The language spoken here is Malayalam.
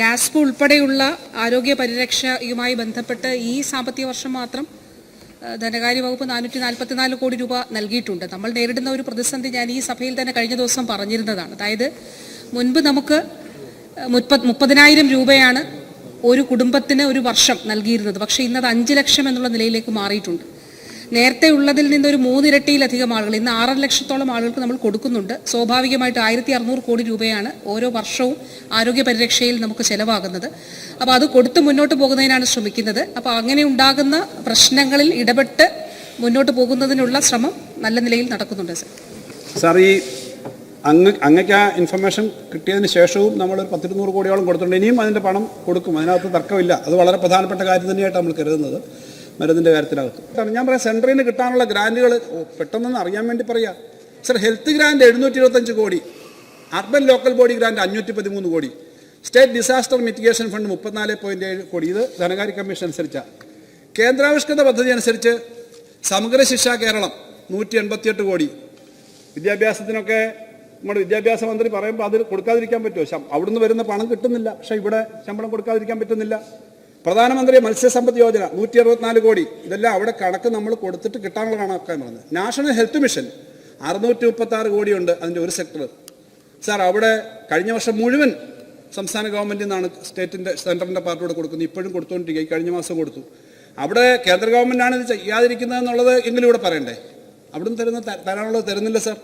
കാസ്പ് ഉൾപ്പെടെയുള്ള ആരോഗ്യ പരിരക്ഷയുമായി ബന്ധപ്പെട്ട് ഈ സാമ്പത്തിക വർഷം മാത്രം ധനകാര്യ വകുപ്പ് നാനൂറ്റി നാൽപ്പത്തിനാല് കോടി രൂപ നൽകിയിട്ടുണ്ട്. നമ്മൾ നേരിടുന്ന ഒരു പ്രതിസന്ധി ഞാൻ ഈ സഭയിൽ തന്നെ കഴിഞ്ഞ ദിവസം പറഞ്ഞിരുന്നതാണ്. അതായത് മുൻപ് നമുക്ക് മുപ്പത് മുപ്പതിനായിരം രൂപയാണ് ഒരു കുടുംബത്തിന് ഒരു വർഷം നൽകിയിരുന്നത്. പക്ഷേ ഇന്നത് അഞ്ച് ലക്ഷം എന്നുള്ള നിലയിലേക്ക് മാറിയിട്ടുണ്ട്. നേരത്തെ ഉള്ളതിൽ നിന്ന് ഒരു മൂന്നിരട്ടിയിലധികം ആളുകൾ ഇന്ന് ആറര ലക്ഷത്തോളം ആളുകൾക്ക് നമ്മൾ കൊടുക്കുന്നുണ്ട്. സ്വാഭാവികമായിട്ട് ആയിരത്തി അറുന്നൂറ് കോടി രൂപയാണ് ഓരോ വർഷവും ആരോഗ്യ പരിരക്ഷയിൽ നമുക്ക് ചെലവാകുന്നത്. അപ്പോൾ അത് കൊടുത്ത് മുന്നോട്ട് പോകുന്നതിനാണ് ശ്രമിക്കുന്നത്. അപ്പോൾ അങ്ങനെ ഉണ്ടാകുന്ന പ്രശ്നങ്ങളിൽ ഇടപെട്ട് മുന്നോട്ട് പോകുന്നതിനുള്ള ശ്രമം നല്ല നിലയിൽ നടക്കുന്നുണ്ട് സർ. സാർ ഈ അങ്ങ് അങ്ങക്ക് ആ ഇൻഫർമേഷൻ കിട്ടിയതിന് ശേഷവും നമ്മൾ ഒരു പത്തിരുന്നൂറ് കോടിയോളം കൊടുത്തിട്ടുണ്ട്. ഇനിയും അതിന്റെ പണം കൊടുക്കും. അതിനകത്ത് തർക്കമില്ല. അത് വളരെ പ്രധാനപ്പെട്ട കാര്യം തന്നെയായിട്ട് നമ്മൾ കരുതുന്നത്. മരുന്നിന്റെ കാര്യത്തിനകത്ത്. ഞാൻ പറയാം നിന്ന് കിട്ടാനുള്ള ഗ്രാന്റുകൾ പെട്ടെന്നൊന്ന് അറിയാൻ വേണ്ടി പറയാം. സർ ഹെൽത്ത് ഗ്രാൻഡ് എഴുന്നൂറ്റി ഇരുപത്തഞ്ച് കോടി. അർബൻ ലോക്കൽ ബോഡി ഗ്രാൻഡ് അഞ്ഞൂറ്റി പതിമൂന്ന് കോടി. സ്റ്റേറ്റ് ഡിസാസ്റ്റർ മിറ്റിഗേഷൻ ഫണ്ട് മുപ്പത്തിനാല് പോയിന്റ് ഏഴ് കോടി. ഇത് ധനകാര്യ കമ്മീഷൻ അനുസരിച്ചാണ് കേന്ദ്രാവിഷ്കൃത പദ്ധതി അനുസരിച്ച് സമഗ്ര ശിക്ഷ കേരളം നൂറ്റി എൺപത്തിയെട്ട് കോടി. വിദ്യാഭ്യാസത്തിനൊക്കെ നമ്മുടെ വിദ്യാഭ്യാസ മന്ത്രി പറയുമ്പോൾ അത് കൊടുക്കാതിരിക്കാൻ പറ്റുമോ? അവിടുന്ന് വരുന്ന പണം കിട്ടുന്നില്ല. പക്ഷേ ഇവിടെ ശമ്പളം കൊടുക്കാതിരിക്കാൻ പറ്റുന്നില്ല. പ്രധാനമന്ത്രി മത്സ്യസമ്പദ് യോജന നൂറ്റി അറുപത്തിനാല് കോടി. ഇതെല്ലാം അവിടെ കണക്ക് നമ്മൾ കൊടുത്തിട്ട് കിട്ടാനുള്ള കണക്കാൻ പറഞ്ഞത്. നാഷണൽ ഹെൽത്ത് മിഷൻ അറുന്നൂറ്റി മുപ്പത്തി ആറ് കോടിയുണ്ട് അതിന്റെ ഒരു സെക്ടർ. സാർ അവിടെ കഴിഞ്ഞ വർഷം മുഴുവൻ സംസ്ഥാന ഗവൺമെന്റിൽ നിന്നാണ് സ്റ്റേറ്റിന്റെ സെന്ററിന്റെ പാർട്ടിയോട് കൊടുക്കുന്നത്. ഇപ്പോഴും കൊടുത്തുകൊണ്ടിരിക്കുക ഈ കഴിഞ്ഞ മാസം കൊടുത്തു. അവിടെ കേന്ദ്ര ഗവൺമെന്റാണ് ഇത് ചെയ്യാതിരിക്കുന്നത് എന്നുള്ളത് എങ്കിലും ഇവിടെ പറയണ്ടേ? അവിടുന്ന് തരുന്ന തരാനുള്ളത് തരുന്നില്ല സാർ.